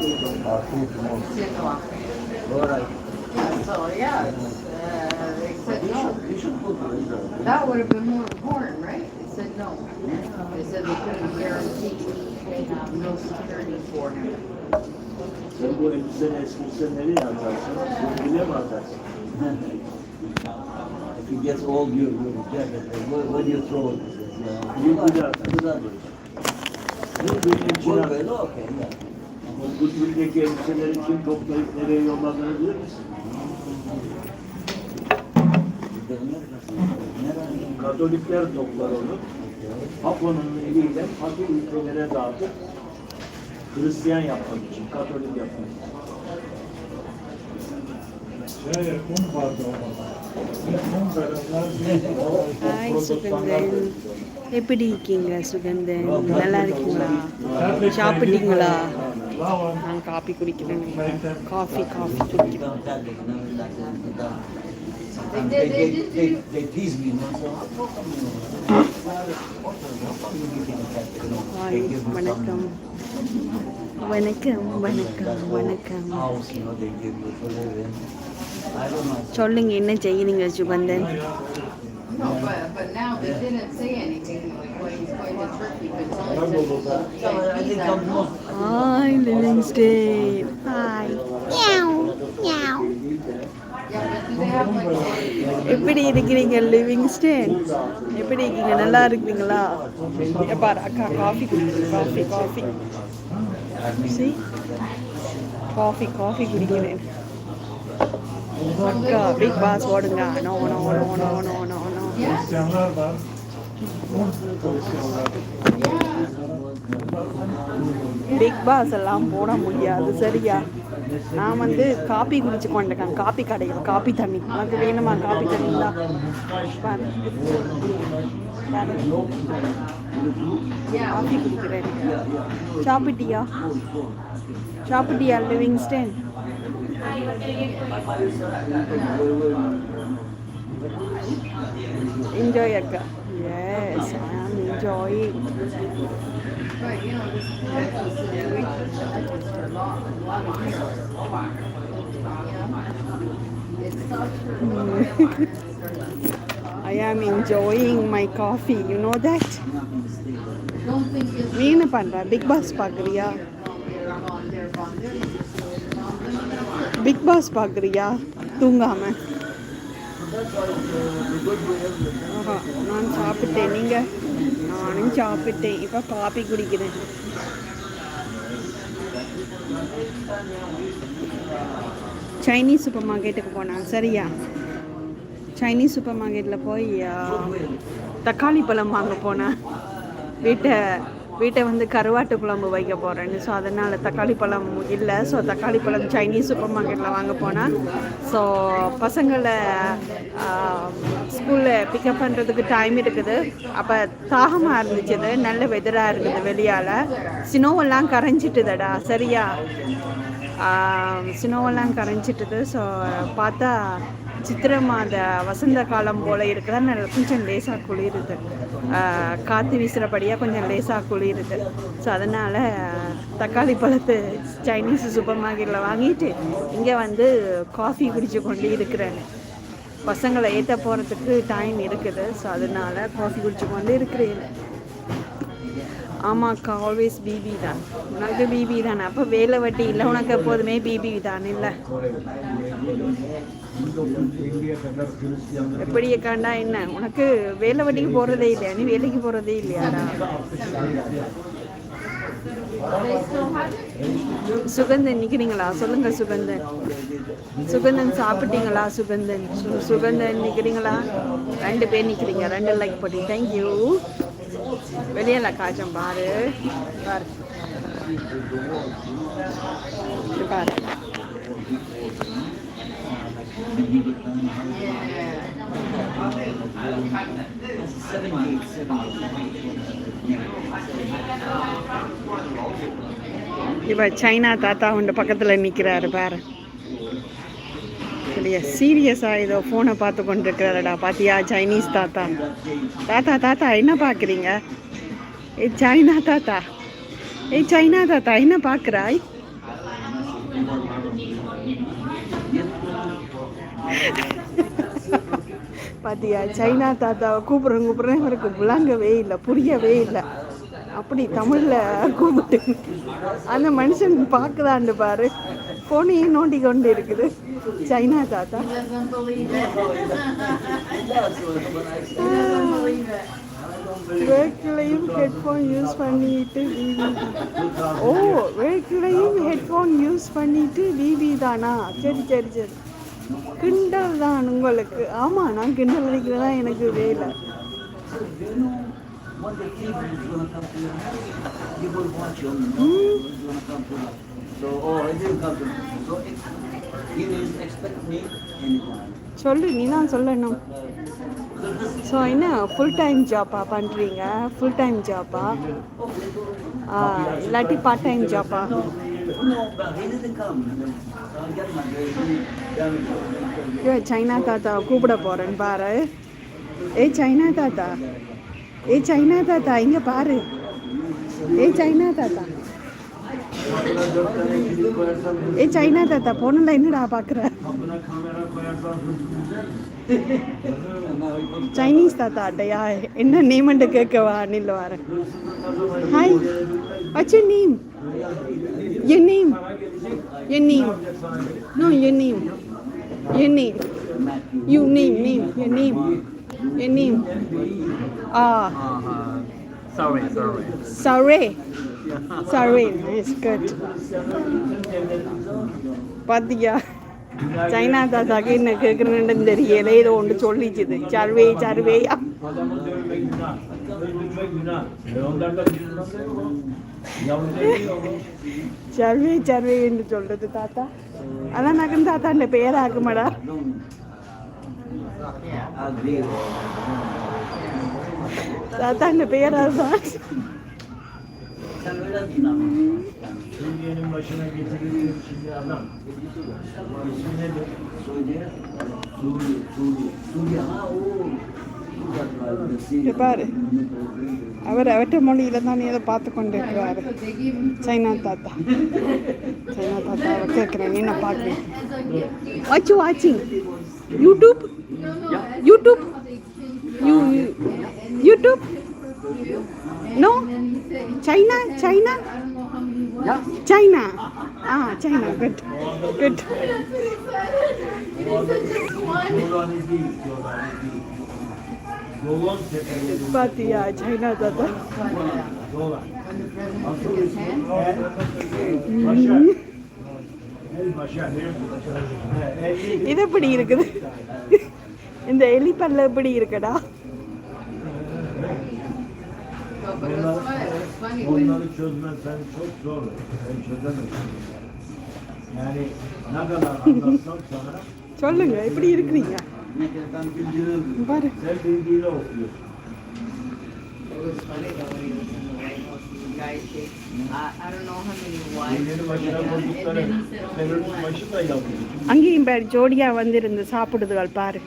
Two tomorrow. Ten o'clock. All right. Yeah, so, yeah, uh, they said You no. should, you should go to Israel. That would have been more important, right? They said no. They said they couldn't guarantee they have no security for him. Sen bu elbisen eskiyse nereye atarsın? Sevgiliye mi atarsın? If it gets old, you you jacket. Like, where, where do you throw it? Yeah. You put it- Güzel bir Bu benim için Koy at- böyle okey. ya. Bu Türkiye'deki elbiseleri kim toplayıp nereye yolladığını bilir misin? Gidenler nasıl? Nereye? Katolikler toplar onu. Papanın eliyle fakir ülkelere dağıtıp Hristiyan yapmak için, Katolik yapmak için. Şöyle kum vardı orada. Kum verenler hi Suganthan எப்படி இருக்கீங்க சுகந்தன் நல்லா இருக்கீங்களா சாப்பிட்டீங்களா நான் coffee குடிக்கிறேன் coffee coffee குடிக்கிறேன் வணக்கம் வணக்கம் வணக்கம் வணக்கம் சொல்லுங்க என்ன செய்யணுங்க சுபந்தன் No, but, but now they didn't say anything like when he's going to Turkey, but it's only said So I think I'm more. Hi Livingstone hi meow meow Yeah, but do they have like, எப்படி இருக்கிறீங்க லிவிங்ஸ்டேன் எப்படி இருக்கீங்க நல்லா இருக்கீங்களா பாரு அக்கா coffee குடிக்கிறேன் coffee coffee See? Coffee coffee குடிக்கிறேன் அக்கா பிக் பாஸ் ஓடுங்க no no no no no no no Hristiyanlar var. Bigg Boss எல்லாம் போட முடியாது. சரியா? நான் வந்து காப்பி குடிச்சு கொண்டிருக்கேன். காப்பி கடையில் காப்பி தண்ணி. உனக்கு வேணுமா காப்பி தண்ணி தான் காஃபி காப்பி குடிக்கிறேன். சாப்பிட்டியா? சாப்பிட்டியா Livingston enjoy அக்கா yes I am enjoying but you know, this political situation, it's a lot, a lot of people. You know? It's tough for I am enjoying my coffee. You know that? Don't think it's நீ என்ன பண்ற big pass பார்க்குறியா volunteer, volunteer, volunteer. Big boss பார்க்குறியா தூங்காம ஆஹா, நான் சாப்பிட்டேன். நீங்க? நானும் சாப்பிட்டேன். இப்போ காபி குடிக்கிறேன். சைனீஸ் சூப்பர் மார்க்கெட்டுக்கு போனேன் சரியா? சைனீஸ் சூப்பர் மார்க்கெட்டில் போய் தக்காளி பழம் வாங்க போனேன். வீட்டை வீட்டை வந்து கருவாட்டு குழம்பு வைக்க போகிறேன்னு ஸோ அதனால் தக்காளி பழம் இல்லை. ஸோ தக்காளி பழம் சைனீஸ் சூப்பர் மார்க்கெட்டில் வாங்க போனால் ஸோ பசங்களை ஸ்கூலில் பிக்கப் பண்ணுறதுக்கு டைம் இருக்குது. அப்போ தாகமாக இருந்துச்சு நல்ல வெதராக இருக்குது வெளியால். சினோவெல்லாம் கரைஞ்சிட்டுதடா. சரியா? சினோவெல்லாம் கரைஞ்சிட்டுது. ஸோ பார்த்தா சித்திரை மாத வசந்த காலம் போல் இருக்கிற கொஞ்சம் லேசாக குளிருது. காற்று வீசுகிறபடியாக கொஞ்சம் லேசாக குளிருது. ஸோ அதனால் தக்காளி பழத்தை சைனீஸ் சூப்பர் மார்க்கெட்டில் வாங்கிட்டு இங்கே வந்து காஃபி குடிச்சு கொண்டு இருக்கிறேன். பசங்களை ஏற்ற போகிறதுக்கு டைம் இருக்குது. ஸோ அதனால் காஃபி குடிச்சு கொண்டு இருக்கிறேன். ஆமாக்கா ஆல்வேஸ் பிபி தான். உனக்கு பிபி தானே? அப்போ வேலை வட்டி இல்லை உனக்கு எப்போதுமே பிபி தான் இல்லை? எப்படி காண்டா என்ன? உனக்கு வேலை வட்டிக்கு போகிறதே இல்லையா? நீ வேலைக்கு போகிறதே இல்லையாடா? சுகந்தன் நிற்கிறீங்களா சொல்லுங்க சுகந்தன். சுகந்தன் சாப்பிட்டீங்களா சுகந்தன்? சு- சுகந்தன் நிற்கிறீங்களா ரெண்டு பேர் நிற்கிறீங்க ரெண்டு லைக் போட்டி. தேங்க்யூ வெளியில காய்ச்சம் பாரு. பாரு. பாரு. இப்போ சைனா தாத்தா உண்ட பக்கத்தில் நிற்கிறாரு பாரு. சரியா சீரியஸாக ஏதோ ஃபோனை பார்த்து கொண்டு இருக்கிறாரடா பாத்தியா? சைனீஸ் தாத்தா. தாத்தா தாத்தா என்ன பார்க்குறீங்க? ஏய் சைனா தாத்தா. ஏய் சைனா தாத்தா என்ன பார்க்குறாய்? பாத்தியா சைனா தாத்தாவை கூப்பிட்றேன் கூப்பிட்றேன். இவருக்கு விளங்கவே இல்லை புரியவே இல்லை. அப்படி தமிழில் கூப்பிட்டு. அந்த மனுஷன் பார்க்குதாண்டு பாரு. போனையும் நோண்டி கொண்டு இருக்குது சைனா தாத்தா. வேக்கிலையும் ஹெட்ஃபோன் யூஸ் பண்ணிட்டு விவி ஓ வேக்கிலையும் ஹெட்ஃபோன் யூஸ் பண்ணிட்டு விவி தானா? சரி சரி சரி. கிண்டல் தான் உங்களுக்கு ஆமாம் நான் கிண்டல் அடிக்கிறதா எனக்கு வேலை. Hmm. Oh. சொல்லு நீ தான் சொல்லணும் ஸோ என்ன ஃபுல் டைம் ஜாப்பா பண்ணுறீங்க ஃபுல் டைம் ஜாப்பா இல்லாட்டி பார்ட் டைம் ஜாப்பா ஐயோ சைனா தாத்தா கூப்பிட போகிறேன் பாரு. ஏ சைனா தாத்தா. ஏ சைனா தாத்தா இங்கே பாரு. ஏ சைனா தாத்தா. ஏ சைனா தாத்தா பொண்ணுல என்னடா பாக்குற? சைனீஸ் தாத்தா அட்டையா? என்ன நேமண்டு கேட்கவா நில்ல வரேன். Hi what's your name your name no your name you name name your name your name ah Sorry, sorry. Sorry. Sorry. It's good. பாத்தியா? சைனா தாத்தாக்கு என்ன கேட்குறேன்னு தெரியல. ஏதோ ஒன்று சொல்லிச்சுது. சர்வே சர்வேயா Adamı dövmek günah. Öldürmek günah. E ondan da Yavru değil survey சர்வேன்னு சொல்றது தாத்தா அதான் நகன் தாத்தா இந்த பேர் ஆக்குமாடா Agree. தாத்தா இந்த பேர் அதுதான் Sen öyle dinle. Suriye'nin başına getirildiği şimdi adam. İsmi nedir? Suriye, Suriye, Suriye, Suriye. Ha o. பாரு அவர் அவற்ற மொழியில தான் ஏதோ பார்த்து கொண்டு இருக்கிறாரு But சைனா தாத்தா சைனா தாத்தாவை கேட்குறேன் என்ன பார்க்குறேன் வாட்ச் வாட்சிங் YouTube YouTube you YouTube no China China China ah China good good பாத்தியா சைனா தாத்தா başa. He, elli. இது எப்படி இருக்குது இந்த எலி பல்ல எப்படி இருக்குடா No, but it's fun- it's funny when Onları çözmezsen çok zor. Ben çözemezsin. Yani ne kadar anlatsam sana சொல்லுங்க எப்படி இருக்கிறீங்க I, I. அங்கேயும் பேர் ஜோடியாக வந்திருந்து சாப்பிடுதுகள் பாரு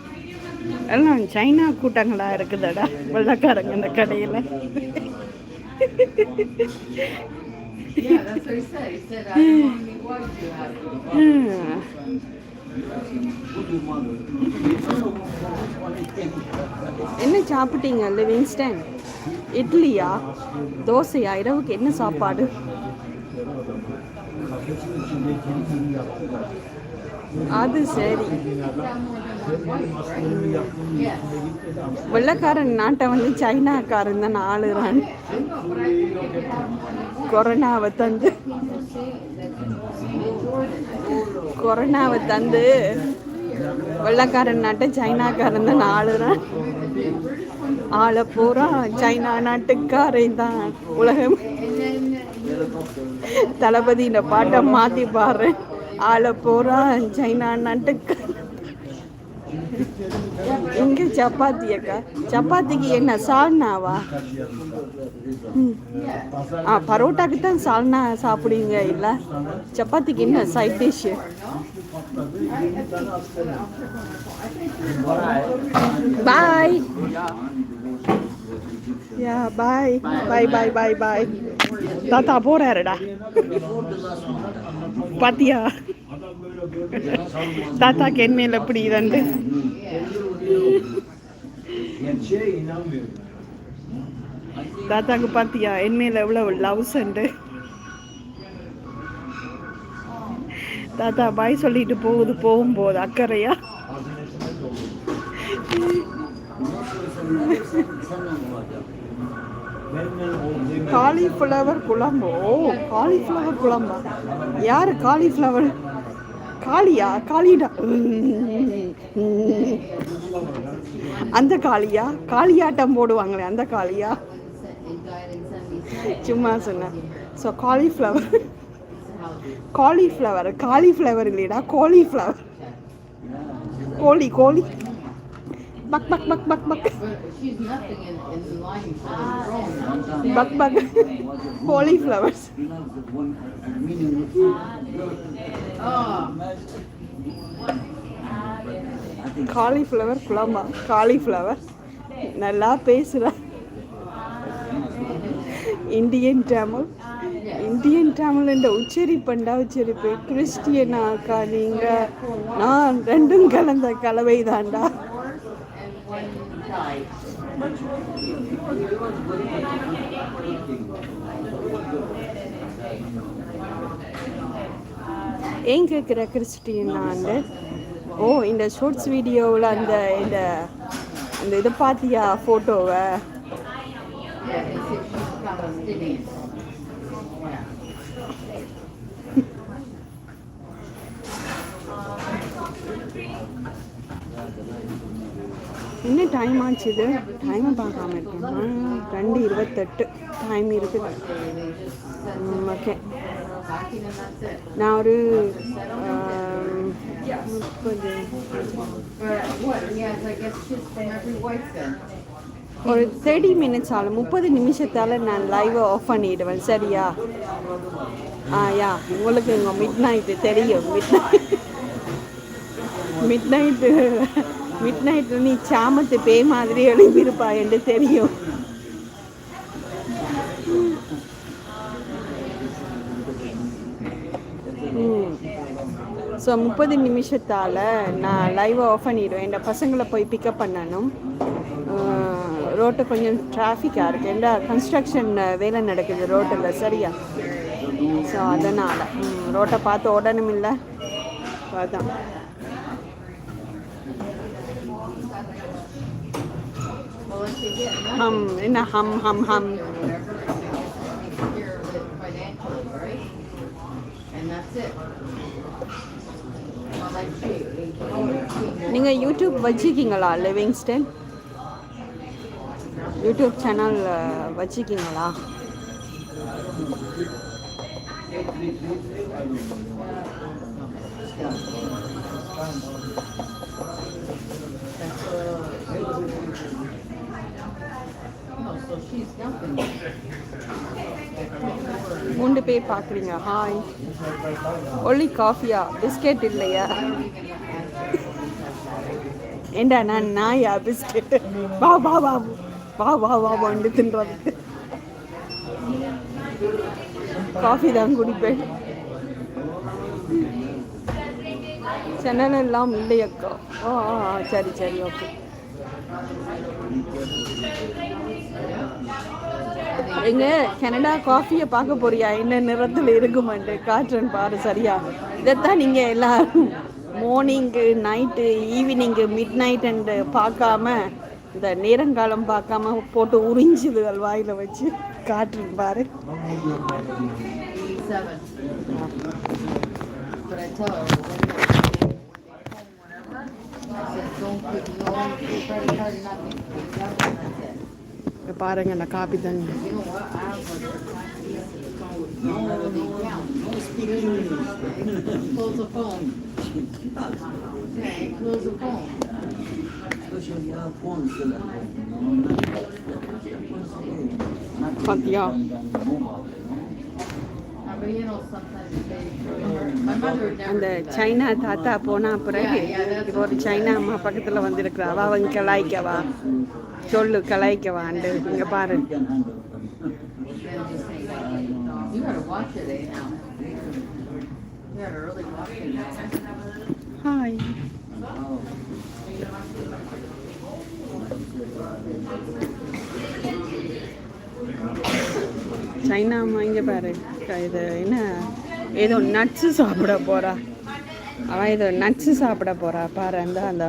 எல்லாம் சைனா கூட்டங்களா இருக்குதுடா வெள்ளக்காரங்க இந்த கடையில் Yeah, that's what he said. He said, I don't know how many wives என்ன சாப்பிட்டீங்க லிவிங்ஸ்டன் இட்லியா? தோசையா? இரவுக்கு என்ன சாப்பாடு? அது சரி. வெள்ளக்காரன் நாட்டை வந்து சைனாக்காரன் தான் ஆளுறான். கொரோனாவை தந்து. கொரோனாவை தந்து வெள்ளக்காரன் நாட்டை சைனாக்காரன் தான் ஆளுறான். ஆளை பூரா சைனா நாட்டுக்காரன் தான் உலகம். தளபதி இந்த பாட்டை மாற்றி பாரு ஆளை பூரா சைனா நாட்டுக்கு இங்க சப்பாத்தி அக்கா? சப்பாத்திக்கு என்ன சால்னாவா? ஆ பரோட்டாக்கு தான் சால்னா சாப்பிடுவீங்க இல்ல? சப்பாத்திக்கு என்ன சைட் டிஷ் பாய். யா பாய். பாய் பாய் பாய் பாய். தாத்தா போறாருடா. பாத்தியா தாத்தாக்கு என் மேல எப்படி இதண்டு. தாத்தாக்கு பாத்தியா என் மேல எவ்வளவு லவ்ஸ் உண்டு தாத்தா பாய் சொல்லிட்டு போகுது போகும்போது அக்கறையா Hazinesine doldu. காலிஃப்ளவர் குழம்பு. ஓ காலிஃப்ளவர் குழம்பா? யார் காலிஃப்ளவர் காளியா? காளிடா. அந்த காளியா? காளியாட்டம் போடுவாங்களே அந்த காளியா? சும்மா சொன்னேன் ஸோ காலிஃப்ளவர் காலிஃப்ளவர் காலிஃப்ளவர் இல்லைடா காலிஃப்ளவர் கோழி கோழி. பக் பக் பக் பக் பக் bak bak. Cauliflowers. பக் பக் காலிஃப்ளவர் குழம்பா காலிஃப்ளவர் நல்லா பேசுகிற இந்தியன் தமிழ் இந்தியன் தமிழ் என்ற உச்சரிப்பண்டா உச்சரிப்பு கிறிஸ்டியனாக்கா நீங்கள் நான் ரெண்டும் கலந்த கலவை தாண்டா one died. ஏன் கேட்குற ஓ இந்த ஷார்ட்ஸ் வீடியோவில் அந்த இந்த அந்த இதை பார்த்தியா ஃபோட்டோவை Yeah, they said she's Palestinian. Yeah. இன்னும் டைம் ஆச்சு இது டைமை பார்க்காம இருக்கேன். ரெண்டு இருபத்தெட்டு. டைம் இருக்குது ஓகே நான் ஒரு முப்பது. ஒரு தேர்ட்டி மினிட்ஸ் ஆகும் முப்பது நிமிஷத்தால் நான் லைவை ஆஃப் பண்ணிடுவேன். சரியா? ஆ யா. உங்களுக்கு இங்கே மிட் நைட்டு தெரியும். Midnight midnight midnight நீ சாமத்து பேய் மாதிரி எழுப்பியிருப்பா என்று தெரியும். ஸோ முப்பது நிமிஷத்தால் நான் லைவை ஆஃப் பண்ணிடுவேன். என் பசங்களை போய் பிக்கப் பண்ணணும். ரோட்டு கொஞ்சம் டிராஃபிக்காக இருக்குது ஏன்னா கன்ஸ்ட்ரக்ஷன் வேலை நடக்குது ரோட்டில் சரியா? ஸோ அதனால். ரோட்டை பார்த்து ஓடணும் இல்லை? அதான். That's it. Well, like she, she, நீங்கள் யூடியூப் வச்சுக்கிங்களா லிவிங்ஸ்டன் யூடியூப் சேனல் வச்சுக்கிங்களா no, so மூன்று பேர் பார்க்குறீங்க. ஹாய் ஒல்லி காஃபியா பிஸ்கெட் இல்லையா? ஏண்டா நான் நாயா? பிஸ்கெட் வா வா வா வா வா வா வந்து தின்றது. காஃபி தான் குடிப்பேன். சேனல் எல்லாம் இல்லையக்கா. ஓ ஆ, ஆ, சரி சரி ஓகே எங்க கனடா காஃபியை பார்க்க போறியா? என்ன நிறத்தில் இருக்குமான்ட்டு காற்றுன்னு பாரு சரியா? இதைத்தான் நீங்கள் எல்லாரும் morning night evening midnight and பார்க்காம இந்த நேரங்காலம் பார்க்காம போட்டு உறிஞ்சுதுகள் வாயில் வச்சு காற்றுன்னு பாரு Seven. இப்போ பாருங்கள் நான் காப்பி தண்ணி பார்த்தியா அந்த சைனா தாத்தா போன பிறகு இப்போ ஒரு சைனா அம்மா பக்கத்தில் வந்திருக்கிறா அவன் கலாய்க்கவா சொல்லு கலாய்க்க வாண்டு இங்கே பாரு ஹாய் சைனா அம்மா இங்கே பாரு இது என்ன ஏதோ நட்ஸு சாப்பிட போகிறா அவன் இது நட்ஸு சாப்பிட போகிறா பாரு அந்த அந்த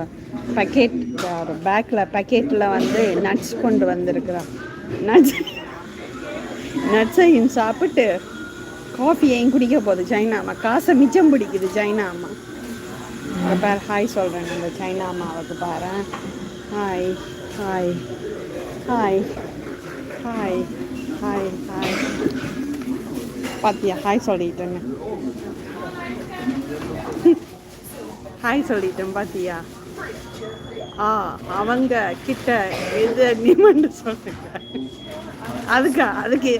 பக்கெட் ஒரு பேக்கில் பக்கெட்டில் வந்து நட்ஸ் கொண்டு வந்திருக்கிறான். நட்ஸ் நட்ஸையும் சாப்பிட்டு காஃபியையும் குடிக்க போகுது சைனா அம்மா காசை மிச்சம் பிடிக்குது சைனா அம்மா இங்க பாரு ஹாய் சொல்கிறேன் அந்த சைனா அம்மாவுக்கு பாரு hi hi hi hi hi hi பார்த்தியா ஹாய் சொல்லிட்டேங்க ஹாய் சொல்லிட்டேன் பாத்தியா? ஆ அவங்க கிட்ட எது நிமண்டு சொல்லுங்க அதுக்கு அதுக்கு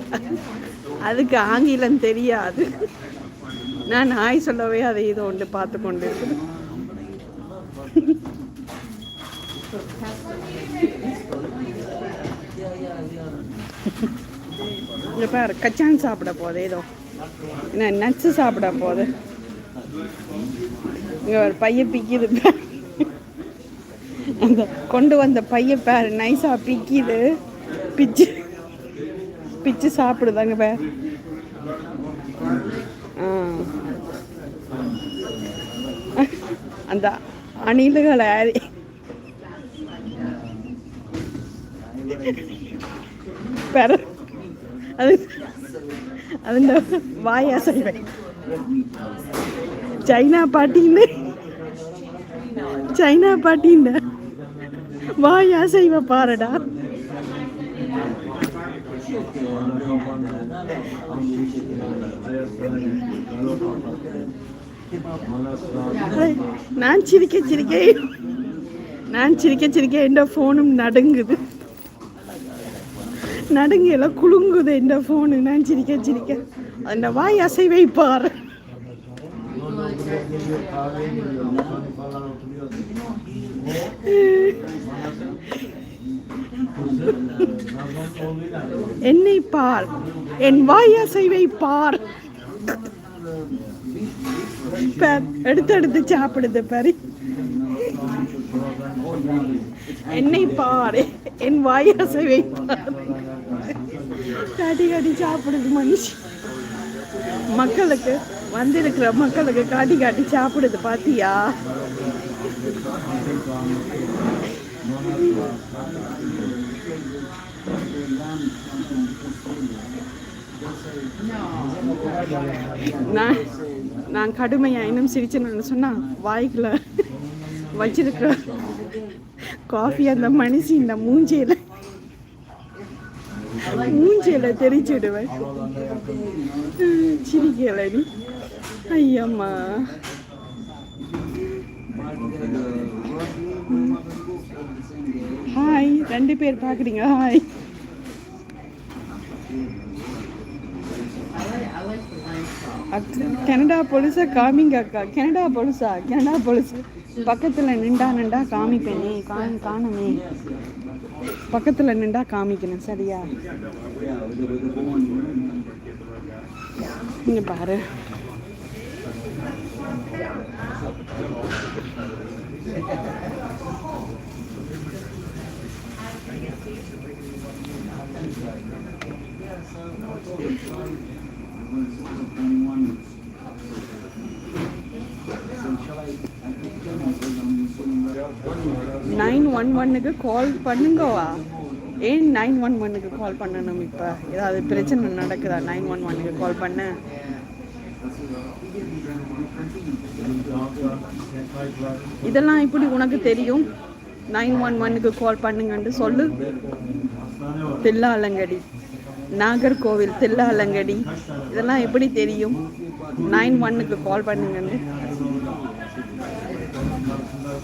அதுக்கு ஆங்கிலம் தெரியாது. நான் நாய் சொல்லவே அதை இது ஒன்று பார்த்து கொண்டு இருக்கிறேன் பாரு கச்சான் சாப்பிட போகுது ஏதோ. என்ன நட்ஸு சாப்பிட போகுது. இங்கே ஒரு பையன் பிக்கிது. அந்த கொண்டு வந்த பையன் பேர் நைஸாக பிக்கிது. பிச்சு பிச்சு சாப்பிடுதாங்க பேர். அந்த அணில்களை பெற அது அதுண்ட வாயா அசைவேன் சைனா பாட்டின்னு. சைனா பாட்டின்னு. வாய் அசைவ பாருடா. நான் சிரிக்க சிரிக்க நான் சிரிக்க சிரிக்க எந்த ஃபோனும் நடுங்குது. எல்லாம் குலுங்குது எந்த ஃபோனு நான் சிரிக்க சிரிக்க. அந்த வாய் அசைவை என்னை பார். என் வாய் அசைவை பார். எடுத்து எடுத்து சாப்பிடுது பாரு. என்னை பார். என் வாய் அசைவை பார். அடி அடி சாப்பிடுது மனுஷி. மக்களுக்கு வந்திருக்கிற மக்களுக்கு காட்டி காட்டி சாப்பிடுது பாத்தியா? நான் நான் கடுமையா இன்னும் சிரிச்சேன்னு சொன்னா வாய்க்குள்ள வச்சிருக்கிற காஃபி அந்த மனுஷி இந்த மூஞ்சியில மூஞ்சியில தெரிச்சிடுவேன் சிரிக்கல நீ ஐயம்மா. ஹாய் ரெண்டு பேர் பார்க்குறீங்க ஹாய் கனடா போலீஸா காமிங்க அக்கா. கனடா போலீஸா? Canada police? பக்கத்தில் நின்றா நின்றா காமிப்பேனே. காமி காணுமே. பக்கத்தில் நின்றா காமிக்கணும் சரியா இங்க பாரு நைன் ஒன் ஒன்னுக்கு கால் பண்ணுங்கவா? ஏன் நைன் ஒன் ஒன்னுக்கு கால் பண்ணணும் இப்போ? ஏதாவது பிரச்சனை நடக்குதா? நைன் ஒன் ஒன்னுக்கு கால் பண்ண? இதெல்லாம் இப்படி உனக்கு தெரியும்? நைன் ஒன் ஒன்னுக்கு கால் பண்ணுங்கன்னு சொல்லு. தில்லாலங்கடி. நாகர்கோவில் தில்லாலங்கடி. இதெல்லாம் எப்படி தெரியும்? நைன் ஒன்னுக்கு கால் பண்ணுங்கன்னு. So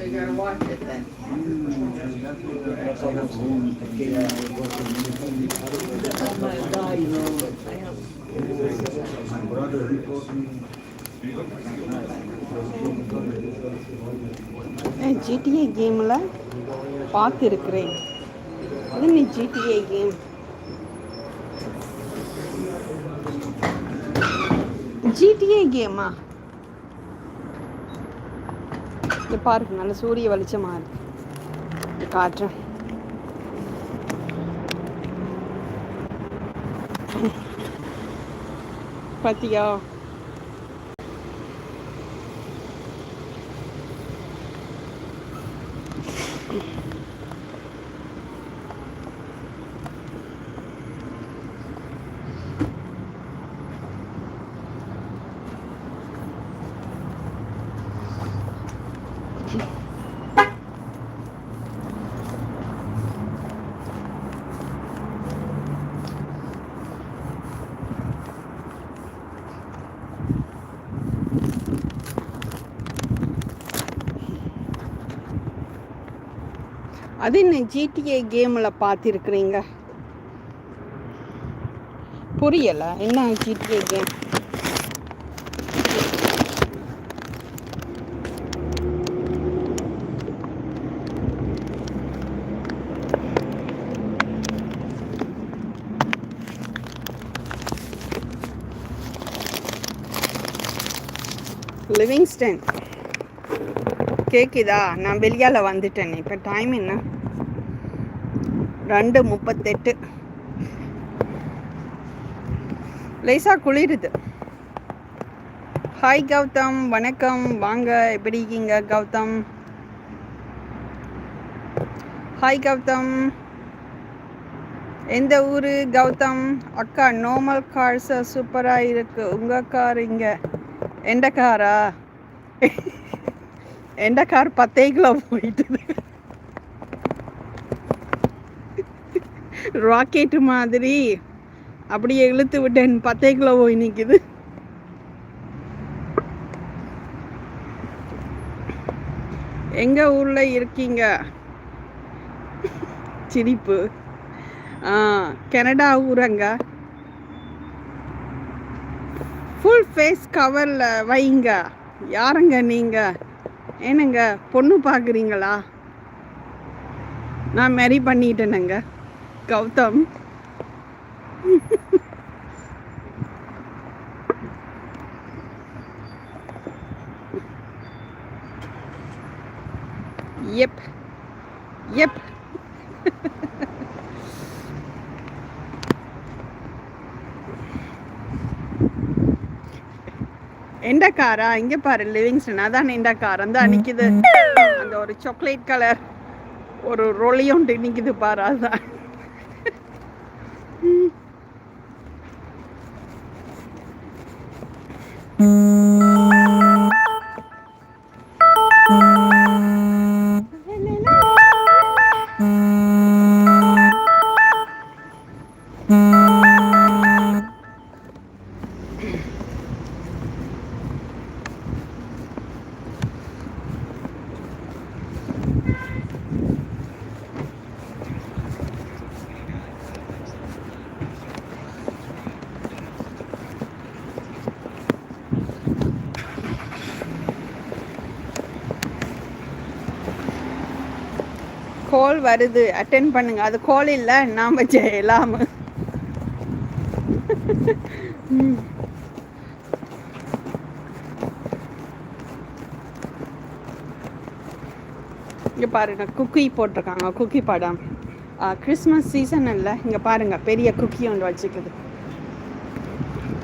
you gotta watch it then. GTA கேமில் பார்த்துருக்குறேன் அது நீ ஜிடிஏ கேம் ஜிடிஏ கேமா இங்கே பாருங்க நல்ல சூரிய வெளிச்சமாக இருக்கு. காற்று காட்டுறேன். பாத்தியா? அது என்ன ஜிடிஏ கேமில் பார்த்துருக்குறீங்க? புரியலை. என்ன ஜிடிஏ கேம் லிவிங்ஸ்டன் கேக்குதா? நான் வெளியால் வந்துட்டேன். இப்போ டைம் என்ன? ரெண்டு முப்பத்தெட்டு. லேசா குளிருது. ஹாய் கௌதம் வணக்கம். வாங்க எப்படி இருக்கீங்க கௌதம்? ஹாய் கௌதம். எந்த ஊர் கௌதம்? அக்கா நார்மல் கார்ஸ் சூப்பராக இருக்கு. உங்கள் கார் இங்கே. எந்த காரா எந்த கார் பத்தே கிலோ போயிட்டுது. ராக்கெட்டு மாதிரி அப்படியே இழுத்து விட்டேன். பத்தே கிலோ இன்னைக்குது எங்க ஊர்ல இருக்கீங்க? சிரிப்பு. ஆ கனடா ஊரங்க. ஃபுல் ஃபேஸ் கவரில் வைங்க. யாருங்க நீங்கள் என்னங்க பொண்ணு பார்க்குறீங்களா நான் மேரி பண்ணிட்டேனுங்க. கௌதம். எப் எப் எந்த காரா? இங்க பாரு லிவிங்ஸ்டன் அதான் எந்த கார். அந்த நிக்குது அந்த ஒரு சாக்லேட் கலர் ஒரு ரொலியோண்டு நிக்குது பாரு அதான். வருது. அட்டென்ட் பண்ணுங்க. அது கோழி இல்லை. நாம் செய்யலாம் இங்கே பாருங்க. குக்கி போட்டிருக்காங்க. குக்கி படம். கிறிஸ்மஸ் சீசன் இல்லை. இங்கே பாருங்க. பெரிய குக்கி ஒன்று வச்சுக்குது.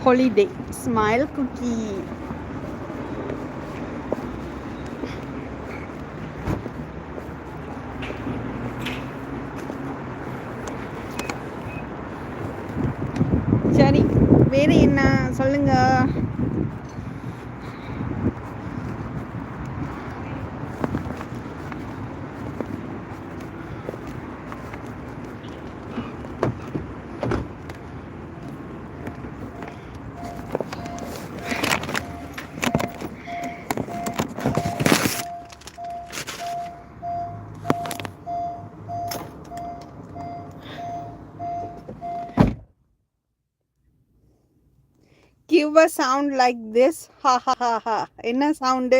ஹாலிடே ஸ்மைல் குக்கி சரி வேற என்ன சொல்லுங்க give a sound like this ஹா ஹா ஹா ஹா என்ன சவுண்டு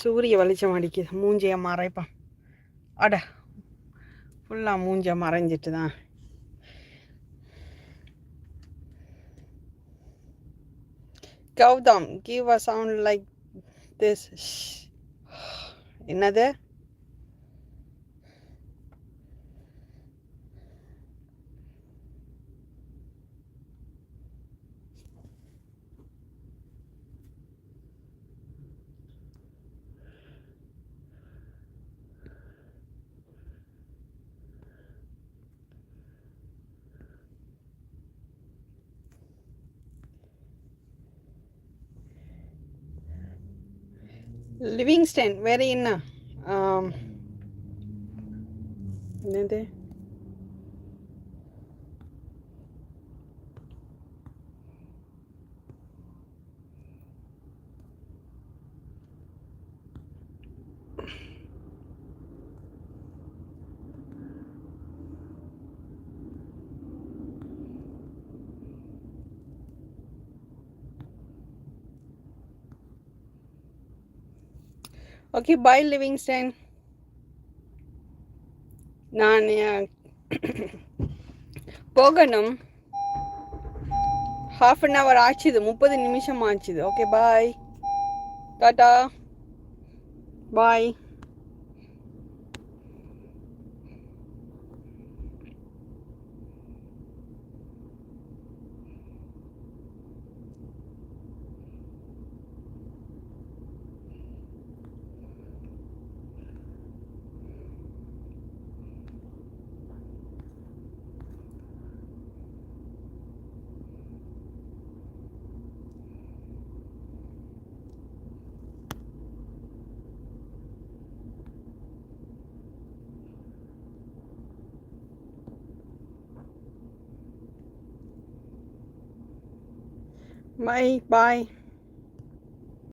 சூரிய வெளிச்சம் அடிக்குது. மூஞ்சியை மறைப்பான் அட. ஃபுல்லாக மூஞ்ச மறைஞ்சிட்டு தான். Gautham give a sound like this என்னது? லிவிங்ஸ்டன் வேற என்ன ஆம், என்னது ஓகே பை லிவிங்ஸ்டன் நான் போகணும். ஹாஃப் அன் ஹவர் ஆச்சுது முப்பது நிமிஷம் ஆச்சுது. ஓகே பாய் டாட்டா பாய் பாய் பாய்